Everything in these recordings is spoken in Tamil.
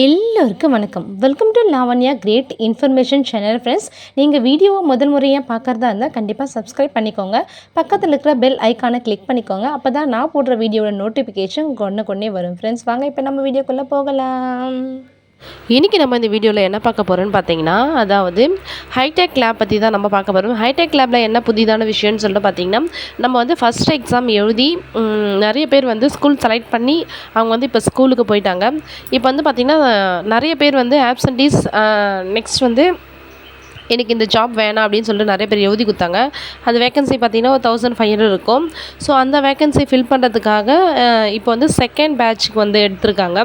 எல்லோருக்கும் வணக்கம். Welcome to Lavanya great information channel friends நீங்கள் வீடியோவை முதல் முறையாக பார்க்குறதா இருந்தால் கண்டிப்பாக சப்ஸ்கிரைப் பண்ணிக்கோங்க. பக்கத்தில் இருக்கிற பெல் ஐக்கானை கிளிக் பண்ணிக்கோங்க. அப்போ தான் நான் போடுற வீடியோட நோட்டிஃபிகேஷன் கொண்டு கொண்டே வரும் ஃப்ரெண்ட்ஸ் வாங்க இப்போ நம்ம வீடியோக்குள்ளே போகலாம். இன்றைக்கி நம்ம இந்த வீடியோவில் என்ன பார்க்க போகிறோன்னு பார்த்தீங்கன்னா அதாவது ஹைடெக் லேப் பற்றி தான் நம்ம பார்க்க போகிறோம் ஹைடெக் லேபில் என்ன புதிதான விஷயம்னு சொல்லிட்டு பார்த்தீங்கன்னா நம்ம வந்து ஃபஸ்ட் எக்ஸாம் எழுதி நிறைய பேர் வந்து ஸ்கூல் செலக்ட் பண்ணி அவங்க வந்து இப்போ ஸ்கூலுக்கு போயிட்டாங்க. இப்போ வந்து பார்த்திங்கன்னா நிறைய பேர் வந்து ஆப்சன்டீஸ் நெக்ஸ்ட் வந்து எனக்கு இந்த ஜாப் வேணாம் அப்படின்னு சொல்லிட்டு நிறைய பேர் எழுதி கொடுத்தாங்க. அது வேகன்சி பார்த்தீங்கன்னா ஒரு தௌசண்ட் ஃபைவ் ஹண்ட்ரட் இருக்கும். ஸோ அந்த வேகன்சி ஃபில் பண்ணுறதுக்காக இப்போ வந்து செகண்ட் பேட்ச்சுக்கு வந்து எடுத்திருக்காங்க.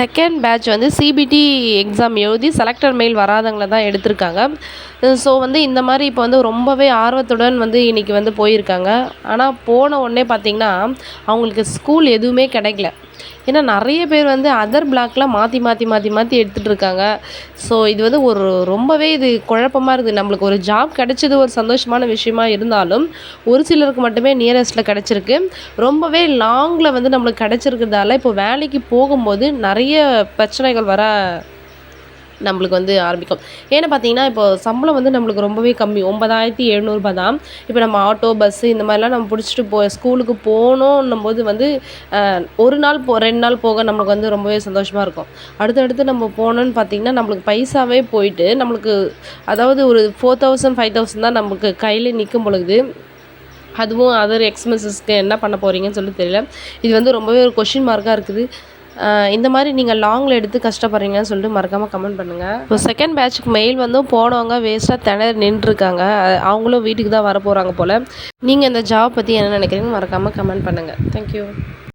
செகண்ட் பேட்ச் வந்து சிபிடி எக்ஸாம் எழுதி செலக்டர் மெயில் வராதவங்கள தான் எடுத்திருக்காங்க. ஸோ வந்து இந்த மாதிரி இப்போ வந்து ரொம்பவே ஆர்வத்துடன் வந்து இன்றைக்கி வந்து போயிருக்காங்க. ஆனால் போன உடனே பார்த்திங்கன்னா அவங்களுக்கு ஸ்கூல் எதுவுமே கிடைக்கல. ஏன்னா நிறைய பேர் வந்து அதர் பிளாக்லாம் மாற்றி மாற்றி மாற்றி மாற்றி எடுத்துகிட்டு இருக்காங்க ஸோ இது வந்து ஒரு ரொம்பவே இது குழப்பமாக இருக்குது. நம்மளுக்கு ஒரு ஜாப் கிடைச்சது ஒரு சந்தோஷமான விஷயமா இருந்தாலும் ஒரு சிலருக்கு மட்டுமே நியரஸ்ட்டில் கிடச்சிருக்கு. ரொம்பவே லாங்கில் வந்து நம்மளுக்கு கிடச்சிருக்கிறதால இப்போ வேலைக்கு போகும்போது நிறைய பிரச்சனைகள் வர நம்மளுக்கு வந்து ஆரம்பிக்கும். ஏன்னா பார்த்தீங்கன்னா இப்போ சம்பளம் வந்து நம்மளுக்கு ரொம்பவே கம்மி. ஒன்பதாயிரத்தி எழுநூறுபா தான். இப்போ நம்ம ஆட்டோ பஸ்ஸு இந்த மாதிரிலாம் நம்ம பிடிச்சிட்டு போ ஸ்கூலுக்கு போகணுன்னும் போது வந்து ஒரு நாள் போ ரெண்டு நாள் போக நம்மளுக்கு வந்து ரொம்பவே சந்தோஷமாக இருக்கும். அடுத்தடுத்து நம்ம போனோன்னு பார்த்தீங்கன்னா நம்மளுக்கு பைசாவே போயிட்டு நம்மளுக்கு அதாவது ஒரு ஃபோர் தௌசண்ட் ஃபைவ் தௌசண்ட் தான் நமக்கு கையில் நிற்கும் பொழுது அதுவும் அதர் எக்ஸ்பென்சஸ்க்கு என்ன பண்ண போகிறீங்கன்னு சொல்லி தெரியல. இது வந்து ரொம்பவே ஒரு கொஷின் மார்க்காக இருக்குது. இந்த மாதிரி நீங்கள் லாங்கில் எடுத்து கஷ்டப்படுறீங்கன்னு சொல்லிட்டு மறக்காமல் கமெண்ட் பண்ணுங்கள் இப்போ செகண்ட் பேட்சுக்கு மெயில் வந்து போனவங்க வேஸ்ட்டாக திணறி நின்றுருக்காங்க. அவங்களும் வீட்டுக்கு தான் வர போகிறாங்க போல். நீங்கள் இந்த ஜாப் பற்றி என்ன நினைக்கிறீங்க மறக்காமல் கமெண்ட் பண்ணுங்கள் தேங்க்யூ